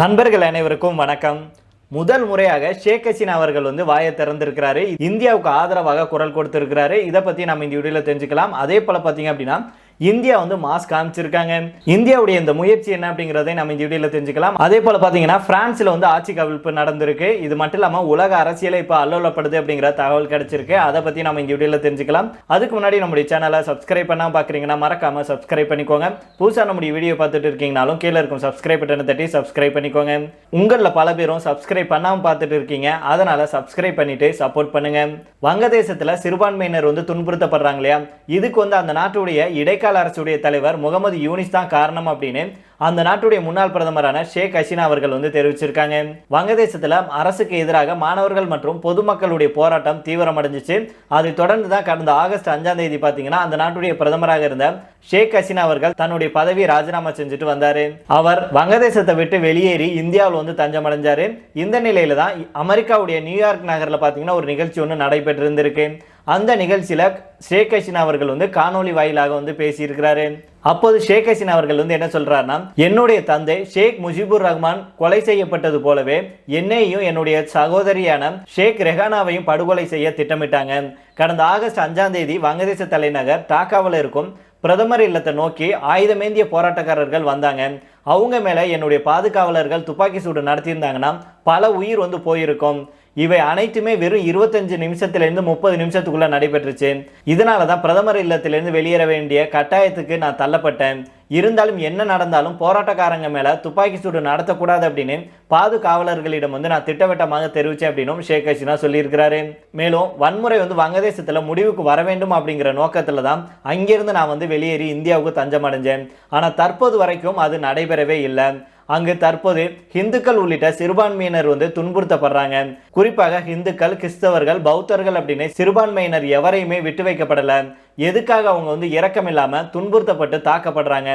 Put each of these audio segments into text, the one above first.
நண்பர்கள் அனைவருக்கும் வணக்கம். முதல் முறையாக ஷேக் ஹசீனா அவர்கள் வந்து வாயை திறந்திருக்கிறாரு. இந்தியாவுக்கு ஆதரவாக குரல் கொடுத்திருக்கிறாரு. இதை பத்தி நம்ம இந்த வீடியோல தெரிஞ்சுக்கலாம். அதே போல பாத்தீங்க அப்படின்னா இந்தியா வந்து மாஸ்க் காமிச்சிருக்காங்க. இந்தியாவுடைய இந்த முயற்சி என்ன அப்படிங்கறதை நம்ம இந்த வீடியோல தெரிஞ்சுக்கலாம். அதே போல பாத்தீங்கன்னா பிரான்ஸ்ல வந்து ஆட்சி கவிழ்ப்பு நடந்திருக்கு. இது மட்டும் இல்லாம உலக அரசியலை இப்ப அல்லோலப்படுது அப்படிங்கிற தகவல் கிடைச்சிருக்கு. அதை பத்தி நம்ம இந்த வீடியோல தெரிஞ்சுக்கலாம். அதுக்கு முன்னாடி நம்முடைய சேனலை சப்ஸ்கிரைப் பண்ணாம பாக்குறீங்கன்னா மறக்காம சப்ஸ்கிரைப் பண்ணிக்கோங்க. புதுசா நம்முடைய வீடியோ பார்த்துட்டு இருக்கீங்கனாலும் கீழே இருக்கும் சப்ஸ்கிரைப் பட்டனை தட்டி சப்ஸ்கிரைப் பண்ணிக்கோங்க. உங்கள பல பேரும் சப்ஸ்கிரைப் பண்ணாம பார்த்துட்டு இருக்கீங்க. அதனால சப்ஸ்கிரைப் பண்ணிட்டு சப்போர்ட் பண்ணுங்க. வங்கதேசத்துல சிறுபான்மையினர் வந்து துன்புறுத்தப்படுறாங்க இல்லையா? இதுக்கு வந்து அந்த நாட்டுடைய இடைக்கால அரசுடைய தலைவர் முகமது யூனிஸ் தான் காரணம் அப்படின்னு அந்த நாட்டுடைய முன்னாள் பிரதமரான ஷேக் ஹசீனா அவர்கள் வந்து தெரிவிச்சிருக்காங்க. வங்கதேசத்துல அரசுக்கு எதிராக மாணவர்கள் மற்றும் பொதுமக்களுடைய போராட்டம் தீவிரமடைஞ்சிச்சு. அதை தொடர்ந்து தான் கடந்த ஆகஸ்ட் அஞ்சாம் தேதி பார்த்தீங்கன்னா அந்த நாட்டுடைய பிரதமராக இருந்த ஷேக் ஹசீனா அவர்கள் தன்னுடைய பதவியை ராஜினாமா செஞ்சுட்டு வந்தாரு. அவர் வங்கதேசத்தை விட்டு வெளியேறி இந்தியாவில் வந்து தஞ்சமடைஞ்சாரு. இந்த நிலையில தான் அமெரிக்காவுடைய நியூயார்க் நகரில் பார்த்தீங்கன்னா ஒரு நிகழ்ச்சி ஒன்று நடைபெற்று இருந்திருக்கு அந்த நிகழ்ச்சியில் ஷேக் ஹசீனா அவர்கள் வந்து காணொலி வாயிலாக வந்து பேசியிருக்கிறாரு. அப்போது ஷேக் ஹசீனா அவர்கள் வந்து என்ன சொல்றாருன்னா என்னுடைய தந்தை ஷேக் முஜிபுர் ரஹ்மான் கொலை செய்யப்பட்டது போலவே என்னையும் என்னுடைய சகோதரியான ஷேக் ரெஹானாவையும் படுகொலை செய்ய திட்டமிட்டாங்க. கடந்த ஆகஸ்ட் அஞ்சாம் தேதி வங்கதேச தலைநகர் டாக்காவில் இருக்கும் பிரதமர் இல்லத்தை நோக்கி ஆயுதமேந்திய போராட்டக்காரர்கள் வந்தாங்க. அவங்க மேலே என்னுடைய பாதுகாவலர்கள் துப்பாக்கி சூடு நடத்தியிருந்தாங்கன்னா பல உயிர் வந்து போயிருக்கும். இவை அனைத்துமே வெறும் இருபத்தஞ்சு நிமிஷத்திலிருந்து முப்பது நிமிஷத்துக்குள்ள நடைபெற்றுச்சு. இதனால தான் பிரதமர் இல்லத்திலிருந்து வெளியேற வேண்டிய கட்டாயத்துக்கு நான் தள்ளப்பட்டேன். இருந்தாலும் என்ன நடந்தாலும் போராட்டக்காரங்க மேல துப்பாக்கி சூடு நடத்தக்கூடாது அப்படின்னு பாதுகாவலர்களிடம் வந்து நான் திட்டவட்டமாக தெரிவிச்சேன் அப்படின்னும் ஷேக் ஹசீனா சொல்லியிருக்கிறாரு. மேலும் வன்முறை வந்து வங்கதேசத்துல முடிவுக்கு வர வேண்டும் அப்படிங்கிற நோக்கத்துல தான் அங்கிருந்து நான் வந்து வெளியேறி இந்தியாவுக்கு தஞ்சம் அடைஞ்சேன் ஆனா தற்போது வரைக்கும் அது நடைபெறவே இல்லை. அங்கு தற்போது இந்துக்கள் உள்ளிட்ட சிறுபான்மையினர் வந்து துன்புறுத்தப்படுறாங்க. குறிப்பாக இந்துக்கள் கிறிஸ்தவர்கள் பௌத்தர்கள் அப்படின்னு சிறுபான்மையினர் எவரையுமே விட்டு வைக்கப்படலை. எதுக்காக அவங்க வந்து இரக்கம் இல்லாமல் துன்புறுத்தப்பட்டு தாக்கப்படுறாங்க?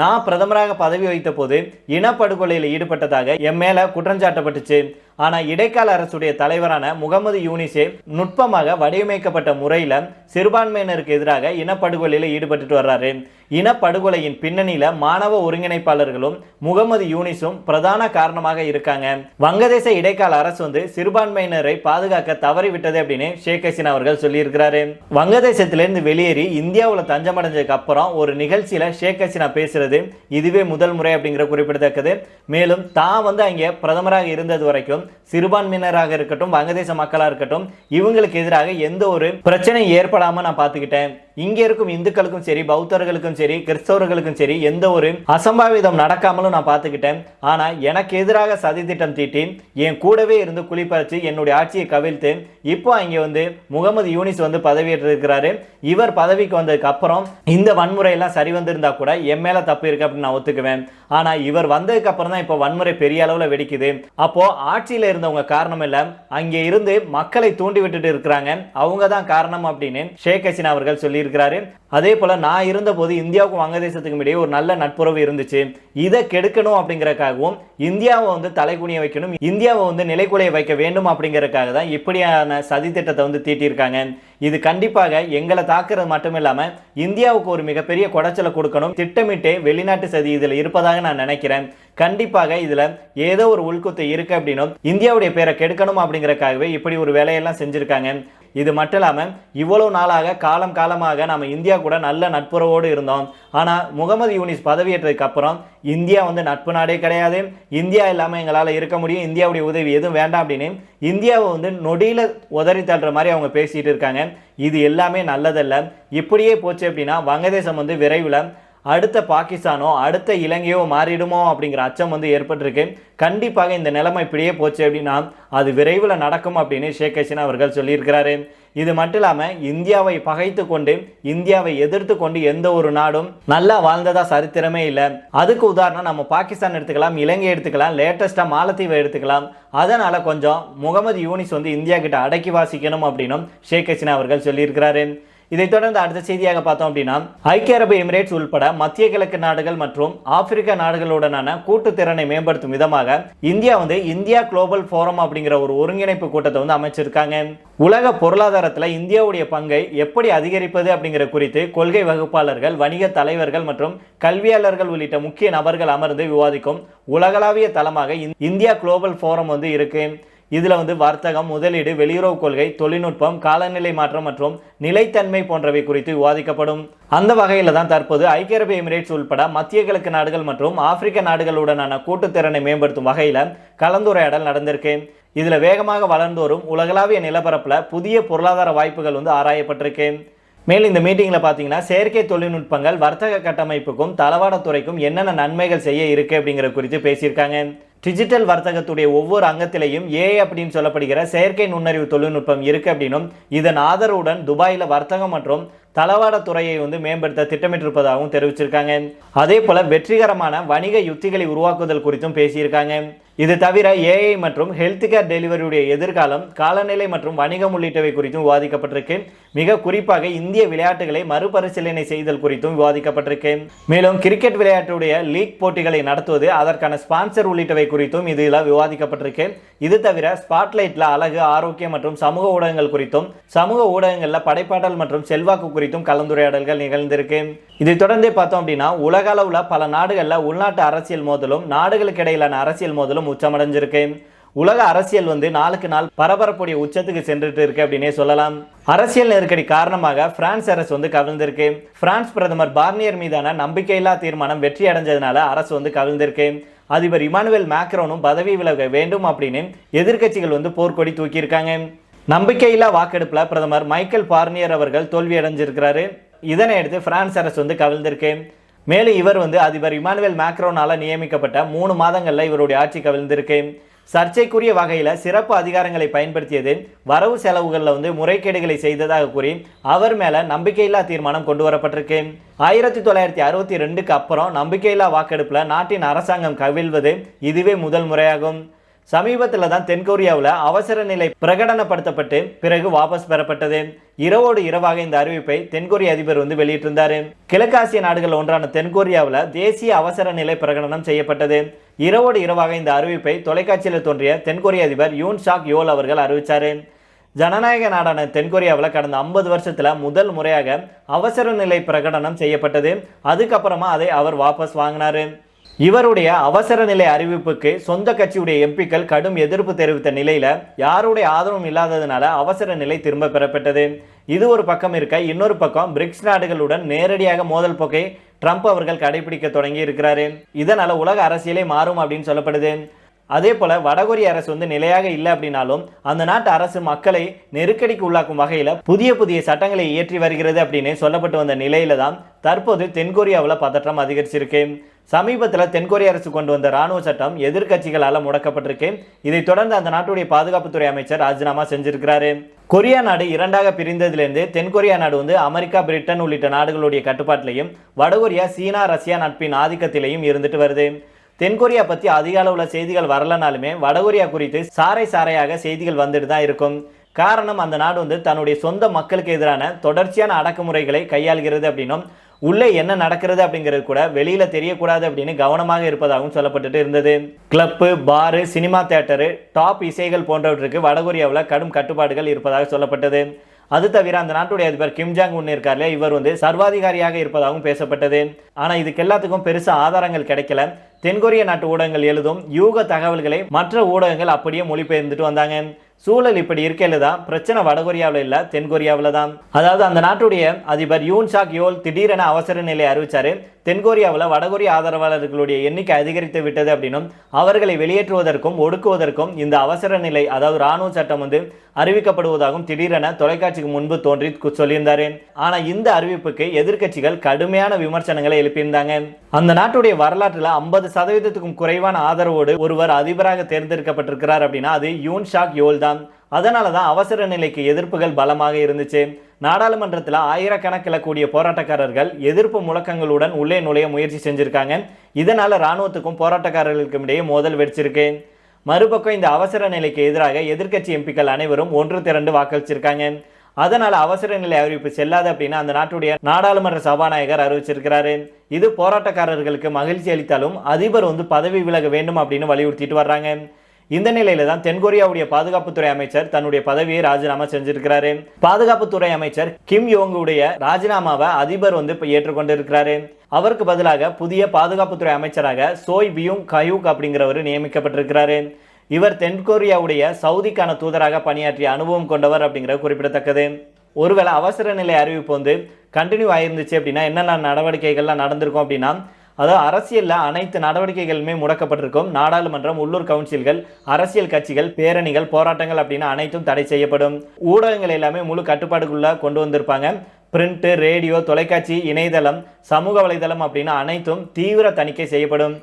நான் பிரதமராக பதவி வைத்த போது இனப்படுகொலையில் ஈடுபட்டதாக என் மேலே குற்றஞ்சாட்டப்பட்டுச்சு ஆனால் இடைக்கால அரசுடைய தலைவரான முகமது யூனிசே நுட்பமாக வடிவமைக்கப்பட்ட முறையில் சிறுபான்மையினருக்கு எதிராக இனப்படுகொலையில் ஈடுபட்டுட்டு வர்றாரு. இனப்படுகொலையின் பின்னணியில் மாணவ ஒருங்கிணைப்பாளர்களும் முகமது யூனிஸும் பிரதான காரணமாக இருக்காங்க. வங்கதேச இடைக்கால அரசு வந்து சிறுபான்மையினரை பாதுகாக்க தவறிவிட்டது அப்படின்னு ஷேக் ஹசீனா அவர்கள் சொல்லியிருக்கிறாரு. வங்கதேசத்திலிருந்து வெளியேறி இந்தியாவில் தஞ்சமடைஞ்சதுக்கு அப்புறம் ஒரு நிகழ்ச்சியில் ஷேக் ஹசீனா பேசுறது இதுவே முதல் முறை அப்படிங்கிற குறிப்பிடத்தக்கது. மேலும் தான் வந்து அங்கே பிரதமராக இருந்தது வரைக்கும் சிறுபான்மையினராக இருக்கட்டும் வங்கதேச மக்களாக இருக்கட்டும் இவங்களுக்கு எதிராக எந்த ஒரு பிரச்சனையும் ஏற்படாமல் நான் பார்த்துக்கிட்டேன். இங்கே இருக்கும் இந்துக்களுக்கும் சரி பௌத்தர்களுக்கும் சரி கிறிஸ்தவர்களுக்கும் சரி எந்த ஒரு அசம்பாவிதம் நடக்காமலும் நான் பார்த்துக்கிட்டேன். ஆனால் எனக்கு எதிராக சதி திட்டம் தீட்டி என் கூடவே இருந்து குளிப்பறிச்சு என்னுடைய ஆட்சியை கவிழ்த்து இப்போ அங்கே வந்து முகமது யூனிஸ் வந்து பதவியேற்றிருக்கிறாரு. இவர் பதவிக்கு வந்ததுக்கு அப்புறம் இந்த வன்முறையெல்லாம் சரி வந்திருந்தா கூட என் மேலே தப்பு இருக்கு அப்படின்னு நான் ஒத்துக்குவேன். ஆனால் இவர் வந்ததுக்கு அப்புறம் தான் இப்போ வன்முறை பெரிய அளவில் வெடிக்குது. அப்போ ஆட்சியில் இருந்தவங்க காரணம் இல்லை அங்கே இருந்து மக்களை தூண்டி விட்டுட்டு இருக்கிறாங்க. அவங்க தான் காரணம் அப்படின்னு ஷேக் ஹசீனா அவர்கள் சொல்லியிருக்கிறாரு. அதே போல நான் இருந்தபோது இந்தியாவுக்கும் வங்கதேசத்துக்கும் இடையே ஒரு நல்ல நட்புறவு இருந்துச்சு. இதை கெடுக்கணும் அப்படிங்கறக்காகவும் இந்தியாவை வந்து தலைகுனிய வைக்கணும் இந்தியாவை வந்து நிலைக்குலைய வைக்க வேண்டும் அப்படிங்கறதுக்காக தான் இப்படியான சதித்திட்டத்தை வந்து தீட்டியிருக்காங்க. இது கண்டிப்பாக எங்களை தாக்குறது மட்டும் இல்லாம இந்தியாவுக்கு ஒரு மிகப்பெரிய குடைச்சலை கொடுக்கணும். திட்டமிட்டே வெளிநாட்டு சதி இதுல இருப்பதாக நான் நினைக்கிறேன். கண்டிப்பாக இதுல ஏதோ ஒரு உள்குத்து இருக்கு அப்படின்னும் இந்தியாவுடைய பேரை கெடுக்கணும் அப்படிங்கறக்காகவே இப்படி ஒரு வேலையெல்லாம் செஞ்சிருக்காங்க. இது மட்டும் இல்லாமல் இவ்வளோ நாளாக காலம் காலமாக நம்ம இந்தியா கூட நல்ல நட்புறவோடு இருந்தோம். ஆனால் முகமது யூனிஸ் பதவியேற்றதுக்கு அப்புறம் இந்தியா வந்து நட்பு நாடே கிடையாது. இந்தியா இல்லாமல் எங்களால் இருக்க முடியும். இந்தியாவுடைய உதவி எதுவும் வேண்டாம் அப்படின்னு இந்தியாவை வந்து நொடியில் உதறி தள்ளுற மாதிரி அவங்க பேசிகிட்டு இருக்காங்க. இது எல்லாமே நல்லதல்ல. இப்படியே போச்சு அப்படின்னா வங்கதேசம் வந்து விரைவில் அடுத்த பாகிஸ்தானோ அடுத்த இலங்கையோ மாறிடுமோ அப்படிங்கிற அச்சம் வந்து ஏற்பட்டிருக்கு. கண்டிப்பாக இந்த நிலைமை இப்படியே போச்சு அப்படின்னா அது விரைவில் நடக்கும் அப்படின்னு ஷேக் ஹசீனா அவர்கள் சொல்லியிருக்கிறாரு. இது மட்டும் இல்லாமல் இந்தியாவை பகைத்து கொண்டு இந்தியாவை எதிர்த்து கொண்டு எந்த ஒரு நாடும் நல்லா வாழ்ந்ததா சரித்திரமே இல்லை. அதுக்கு உதாரணம் நம்ம பாகிஸ்தான் எடுத்துக்கலாம் இலங்கை எடுத்துக்கலாம் லேட்டஸ்ட்டாக மாலத்தீவை எடுத்துக்கலாம். அதனால் கொஞ்சம் முகமது யூனிஸ் வந்து இந்தியா கிட்ட அடக்கி வாசிக்கணும் அப்படின்னும் ஷேக் ஹசீனா அவர்கள் சொல்லியிருக்கிறாரு. இதைத் தொடர்ந்து அடுத்த செய்தியாக பார்த்தோம் அப்படின்னா ஐக்கிய அரபு எமிரேட்ஸ் உள்பட மத்திய கிழக்கு நாடுகள் மற்றும் ஆப்பிரிக்க நாடுகளுடனான கூட்டு திறனை மேம்படுத்தும் விதமாக இந்தியா வந்து இந்தியா குளோபல் ஃபோரம் அப்படிங்கிற ஒரு ஒருங்கிணைப்பு கூட்டத்தை வந்து அமைச்சிருக்காங்க. உலக பொருளாதாரத்தில் இந்தியாவுடைய பங்கை எப்படி அதிகரிப்பது அப்படிங்கிற குறித்து கொள்கை வகுப்பாளர்கள் வணிக தலைவர்கள் மற்றும் கல்வியாளர்கள் உள்ளிட்ட முக்கிய நபர்கள் அமர்ந்து விவாதிக்கும் உலகளாவிய தளமாக இந்தியா குளோபல் ஃபோரம் வந்து இருக்குது இதில் வந்து வர்த்தகம் முதலீடு வெளியுறவு கொள்கை தொழில்நுட்பம் காலநிலை மாற்றம் மற்றும் நிலைத்தன்மை போன்றவை குறித்து விவாதிக்கப்படும். அந்த வகையில் தான் தற்போது ஐக்கிய அரபு எமிரேட்ஸ் உள்பட மத்திய கிழக்கு நாடுகள் மற்றும் ஆப்பிரிக்க நாடுகளுடனான கூட்டுத்திறனை மேம்படுத்தும் வகையில கலந்துரையாடல் நடந்திருக்கு. இதில் வேகமாக வளர்ந்து வரும் உலகளாவிய நிலப்பரப்பில் புதிய பொருளாதார வாய்ப்புகள் வந்து ஆராயப்பட்டிருக்கு. மேலும் இந்த மீட்டிங்கில் பார்த்தீங்கன்னா செயற்கை தொழில்நுட்பங்கள் வர்த்தக கட்டமைப்புக்கும் தளவாடத்துறைக்கும் என்னென்ன நன்மைகள் செய்ய இருக்குது அப்படிங்கிற குறித்து பேசியிருக்காங்க. டிஜிட்டல் வர்த்தகத்துடைய ஒவ்வொரு அங்கத்திலையும் ஏஐ அப்படின்னு சொல்லப்படுகிற செயற்கை நுண்ணறிவு தொழில்நுட்பம் இருக்கு அப்படின்னும் இதன் ஆதரவுடன் துபாயில் வர்த்தகம் மற்றும் தளவாட துறையை வந்து மேம்படுத்த திட்டமிட்டிருப்பதாகவும் தெரிவிச்சிருக்காங்க. அதே போல வெற்றிகரமான வணிக யுக்திகளை உருவாக்குதல் குறித்தும் பேசியிருக்காங்க. இது தவிர ஏஐ மற்றும் ஹெல்த் கேர் டெலிவரியுடைய எதிர்காலம் காலநிலை மற்றும் வணிகம் உள்ளிட்டவை குறித்தும் விவாதிக்கப்பட்டிருக்கு. மிக குறிப்பாக இந்திய விளையாட்டுகளை மறுபரிசீலனை செய்தல் குறித்தும் விவாதிக்கப்பட்டிருக்கு. மேலும் கிரிக்கெட் விளையாட்டுடைய லீக் போட்டிகளை நடத்துவது அதற்கான ஸ்பான்சர் உள்ளிட்டவை குறித்தும் இதில் விவாதிக்கப்பட்டிருக்கு. இது தவிர ஸ்பாட்லைட்ல அழகு ஆரோக்கியம் மற்றும் சமூக ஊடகங்கள் குறித்தும் சமூக ஊடகங்களில் படைப்பாற்றல் மற்றும் செல்வாக்கு குறித்தும் கலந்துரையாடல்கள் நிகழ்ந்திருக்கு. இதை தொடர்ந்தே பார்த்தோம் அப்படின்னா உலக அளவில் பல நாடுகளில் உள்நாட்டு அரசியல் மோதலும் நாடுகளுக்கு இடையிலான அரசியல் மோதலும் உச்சமடைஞ்சிருக்கு. உலக அரசியல் வந்து நாளுக்கு நாள் பரபரப்புடைய உச்சத்துக்கு சென்றுட்டு இருக்கு அப்படின்னே சொல்லலாம். அரசியல் நெருக்கடி காரணமாக பிரான்ஸ் அரசு வந்து கவிழ்ந்திருக்கு. பிரான்ஸ் பிரதமர் பார்னியர் மீதான நம்பிக்கையில்லா தீர்மானம் வெற்றி அடைஞ்சதுனால அரசு வந்து கவிழ்ந்திருக்கு. அதிபர் இமானுவேல் மேக்ரோனும் பதவி விலக வேண்டும் அப்படின்னு எதிர்க்கட்சிகள் வந்து போர்க்கொடி தூக்கியிருக்காங்க. நம்பிக்கையில்லா வாக்கெடுப்பில் பிரதமர் மைக்கேல் பார்னியர் அவர்கள் தோல்வி அடைஞ்சிருக்கிறாரு. இதனை அடுத்து பிரான்ஸ் அரசு வந்து கவிழ்ந்திருக்கு. மேலும் இவர் வந்து அதிபர் இமானுவேல் மேக்ரோனால நியமிக்கப்பட்ட மூணு மாதங்களில் இவருடைய ஆட்சி கவிழ்ந்திருக்கு. சர்ச்சைக்குரிய வகையில் சிறப்பு அதிகாரங்களை பயன்படுத்தியது. வரவு செலவுகளில் வந்து முறைகேடுகளை செய்ததாக கூறி அவர் மேலே நம்பிக்கையில்லா தீர்மானம் கொண்டு வரப்பட்டிருக்கு. ஆயிரத்தி தொள்ளாயிரத்தி அறுபத்தி ரெண்டுக்கு அப்புறம் நம்பிக்கையில்லா வாக்கெடுப்பில் நாட்டின் அரசாங்கம் கவிழ்வது இதுவே முதல் முறையாகும். சமீபத்தில் தான் தென்கொரியாவில் அவசர நிலை பிரகடனப்படுத்தப்பட்டு பிறகு வாபஸ் பெறப்பட்டது. இரவோடு இரவாக இந்த அறிவிப்பை தென்கொரிய அதிபர் வந்து வெளியிட்டிருந்தார். கிழக்காசிய நாடுகள் ஒன்றான தென்கொரியாவில் தேசிய அவசர நிலை பிரகடனம் செய்யப்பட்டது. இரவோடு இரவாக இந்த அறிவிப்பை தொலைக்காட்சியில் தோன்றிய தென்கொரிய அதிபர் யூன் ஷாக் யோல் அவர்கள் அறிவித்தார் ஜனநாயக நாடான தென்கொரியாவில் கடந்த ஐம்பது வருஷத்தில் முதல் முறையாக அவசர நிலை பிரகடனம் செய்யப்பட்டது. அதுக்கப்புறமா அதை அவர் வாபஸ் வாங்கினாரு. இவருடைய அவசர நிலை அறிவிப்புக்கு சொந்த கட்சியுடைய எம்பிக்கள் கடும் எதிர்ப்பு தெரிவித்த நிலையில் யாருடைய ஆதரவும் இல்லாததுனால அவசர நிலை திரும்ப பெறப்பட்டது. இது ஒரு பக்கம் இருக்க இன்னொரு பக்கம் பிரிக்ஸ் நாடுகளுடன் நேரடியாக மோதல் போக்கை ட்ரம்ப் அவர்கள் கடைபிடிக்க தொடங்கி இருக்கிறாரு இதனால உலக அரசியலே மாறும் அப்படின்னு சொல்லப்படுது அதே போல் வடகொரிய அரசு வந்து நிலையாக இல்லை அப்படின்னாலும் அந்த நாட்டு அரசு மக்களை நெருக்கடிக்கு உள்ளாக்கும் வகையில் புதிய புதிய சட்டங்களை இயற்றி வருகிறது அப்படின்னு சொல்லப்பட்டு வந்த நிலையில தான் தற்போது தென்கொரியாவில் பதற்றம் அதிகரிச்சிருக்கு. சமீபத்தில் தென்கொரிய அரசு கொண்டு வந்த ராணுவ சட்டம் எதிர்க்கட்சிகளால் முடக்கப்பட்டிருக்கு. இதைத் தொடர்ந்து அந்த நாட்டுடைய பாதுகாப்புத்துறை அமைச்சர் ராஜினாமா செஞ்சிருக்கிறாரு. கொரியா நாடு இரண்டாக பிரிந்ததிலிருந்து தென்கொரியா நாடு வந்து அமெரிக்கா பிரிட்டன் உள்ளிட்ட நாடுகளுடைய கட்டுப்பாட்டிலையும் வடகொரியா சீனா ரஷ்யா நட்பின் ஆதிக்கத்திலையும் இருந்துட்டு வருது. தென்கொரியா பற்றி அதிக அளவில் செய்திகள் வரலனாலுமே வடகொரியா குறித்து சாறை சாறையாக செய்திகள் வந்துட்டு தான் இருக்கும். காரணம் அந்த நாடு வந்து தன்னுடைய சொந்த மக்களுக்கு எதிரான தொடர்ச்சியான அடக்குமுறைகளை கையாள்கிறது அப்படின்னும் உள்ளே என்ன நடக்கிறது அப்படிங்கிறது கூட வெளியில தெரியக்கூடாது அப்படின்னு கவனமாக இருப்பதாகவும் சொல்லப்பட்டுட்டு இருந்தது. கிளப்பு பாரு சினிமா தியேட்டரு டாப் இசைகள் போன்றவற்றுக்கு வடகொரியாவில் கடும் கட்டுப்பாடுகள் இருப்பதாக சொல்லப்பட்டது. அது தவிர அந்த நாட்டுடைய அதிபர் கிம் ஜாங் உன் இருக்கார்ல இவர் வந்து சர்வாதிகாரியாக இருப்பதாகவும் பேசப்பட்டது. ஆனால் இதுக்கு எல்லாத்துக்கும் பெருசாக ஆதாரங்கள் கிடைக்கல. தென்கொரிய நாட்டு ஊடகங்கள் எழுதும் யூக தகவல்களை மற்ற ஊடகங்கள் அப்படியே மொழிபெயர்ந்துட்டு வந்தாங்க. சூழல் இப்படி இருக்கையில் தான் பிரச்சனை வடகொரியாவில் இல்லை தென்கொரியாவில் தான் அதாவது அந்த நாட்டுடைய அதிபர் யூன் சாக் யோல் திடீரென அவசர நிலை அறிவிச்சாரு. தென்கொரியாவில் வடகொரிய ஆதரவாளர்களுடைய எண்ணிக்கை அதிகரித்து விட்டது அப்படின்னும் அவர்களை வெளியேற்றுவதற்கும் ஒடுக்குவதற்கும் இந்த அவசர நிலை அதாவது ராணுவ சட்டம் வந்து அறிவிக்கப்படுவதாகவும் திடீரென தொலைக்காட்சிக்கு முன்பு தோன்றி சொல்லியிருந்தார். சொல்லியிருந்தாரு இந்த அறிவிப்புக்கு எதிர்க்கட்சிகள் கடுமையான விமர்சனங்களை எழுப்பியிருந்தாங்க. அந்த நாட்டுடைய வரலாற்றில் ஐம்பது சதவீதத்துக்கும் குறைவான ஆதரவோடு ஒருவர் அதிபராக தேர்ந்தெடுக்கப்பட்டிருக்கிறார் அப்படின்னா அது யூன் ஷாக் யோல் தான். அதனால தான் அவசர நிலைக்கு எதிர்ப்புகள் பலமாக இருந்துச்சு. நாடாளுமன்றத்தில் ஆயிரக்கணக்கில் கூடிய போராட்டக்காரர்கள் எதிர்ப்பு முழக்கங்களுடன் உள்ளே நுழைய முயற்சி செஞ்சிருக்காங்க. இதனால ராணுவத்துக்கும் போராட்டக்காரர்களுக்கும் இடையே மோதல் வெடிச்சிருக்கு. மறுபக்கம் இந்த அவசர நிலைக்கு எதிராக எதிர்க்கட்சி எம்பிக்கள் அனைவரும் ஒன்று திரண்டு வாக்களிச்சிருக்காங்க. அதனால அவசர நிலை அறிவிப்பு செல்லாது அப்படின்னா அந்த நாட்டுடைய நாடாளுமன்ற சபாநாயகர் அறிவிச்சிருக்கிறாரு. இது போராட்டக்காரர்களுக்கு மகிழ்ச்சி அளித்தாலும் அதிபர் வந்து பதவி விலக வேண்டும் அப்படின்னு வலியுறுத்திட்டு வர்றாங்க. இந்த நிலையில தான் தென்கொரியாவுடைய பாதுகாப்புத்துறை அமைச்சர் தன்னுடைய பதவியை ராஜினாமா செஞ்சிருக்கிறாரு. பாதுகாப்புத்துறை அமைச்சர் கிம் யோங்குடைய ராஜினாமாவை அதிபர் வந்து இப்ப ஏற்றுக்கொண்டிருக்கிறாரு. அவருக்கு பதிலாக புதிய பாதுகாப்புத்துறை அமைச்சராக சோய் பியூங் கயூக் அப்படிங்கிறவர் நியமிக்கப்பட்டிருக்கிறாரு. இவர் தென்கொரியாவுடைய சவுதிக்கான தூதராக பணியாற்றிய அனுபவம் கொண்டவர் அப்படிங்கிறது குறிப்பிடத்தக்கது. ஒருவேளை அவசர நிலை அறிவிப்பு வந்து கண்டினியூ ஆயிருந்துச்சு அப்படின்னா என்னென்ன நடவடிக்கைகள்லாம் நடந்திருக்கும் அப்படின்னா அதாவது அரசியலில் அனைத்து நடவடிக்கைகளுமே முடக்கப்பட்டிருக்கும். நாடாளுமன்றம் உள்ளூர் கவுன்சில்கள் அரசியல் கட்சிகள் பேரணிகள் போராட்டங்கள் அப்படின்னு அனைத்தும் தடை செய்யப்படும். ஊடகங்கள் எல்லாமே முழு கட்டுப்பாடுக்குள்ளே கொண்டு வந்திருப்பாங்க. பிரிண்ட்டு ரேடியோ தொலைக்காட்சி இணையதளம் சமூக வலைதளம் அப்படின்னு அனைத்தும் தீவிர தணிக்கை செய்யப்படும்.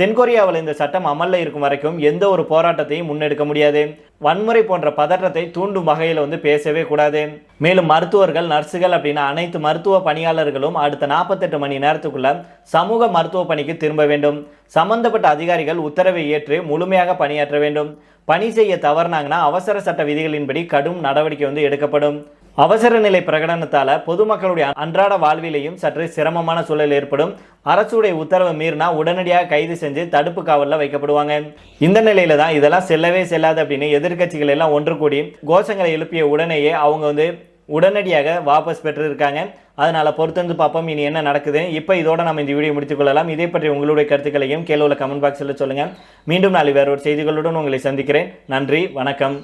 தென்கொரியாவில் இந்த சட்டம் அமல்ல இருக்கும் வரைக்கும் எந்த ஒரு போராட்டத்தையும் முன்னெடுக்க முடியாது. வன்முறை போன்ற பதற்றத்தை தூண்டும் வகையில் வந்து பேசவே கூடாது. மேலும் மருத்துவர்கள் நர்ஸுகள் அப்படின்னு அனைத்து மருத்துவ பணியாளர்களும் அடுத்த நாற்பத்தெட்டு மணி நேரத்துக்குள்ள சமூக மருத்துவ பணிக்கு திரும்ப வேண்டும். சம்பந்தப்பட்ட அதிகாரிகள் உத்தரவை ஏற்று முழுமையாக பணியாற்ற வேண்டும். பணி செய்ய தவறினாங்கன்னா அவசர சட்ட விதிகளின்படி கடும் நடவடிக்கை வந்து எடுக்கப்படும். அவசர நிலை பிரகடனத்தால் பொதுமக்களுடைய அன்றாட வாழ்விலையும் சற்று சிரமமான சூழல் ஏற்படும். அரசுடைய உத்தரவு மீறினா உடனடியாக கைது செஞ்சு தடுப்பு காவலில் வைக்கப்படுவாங்க. இந்த நிலையில தான் இதெல்லாம் செல்லவே செல்லாது அப்படின்னு எதிர்க்கட்சிகள் எல்லாம் ஒன்று கூடி கோஷங்களை எழுப்பிய உடனேயே அவங்க வந்து உடனடியாக வாபஸ் பெற்றிருக்காங்க. அதனால பொறுத்திருந்து பார்ப்போம். இனி என்ன நடக்குது? இப்போ இதோட நம்ம இந்த வீடியோ முடித்துக்கொள்ளலாம் இதை பற்றி உங்களுடைய கருத்துக்களையும் கேள்வியில் உள்ள கமெண்ட் பாக்ஸில் சொல்லுங்கள் மீண்டும் நாளை வேறு ஒரு செய்திகளுடன் உங்களை சந்திக்கிறேன். நன்றி வணக்கம்.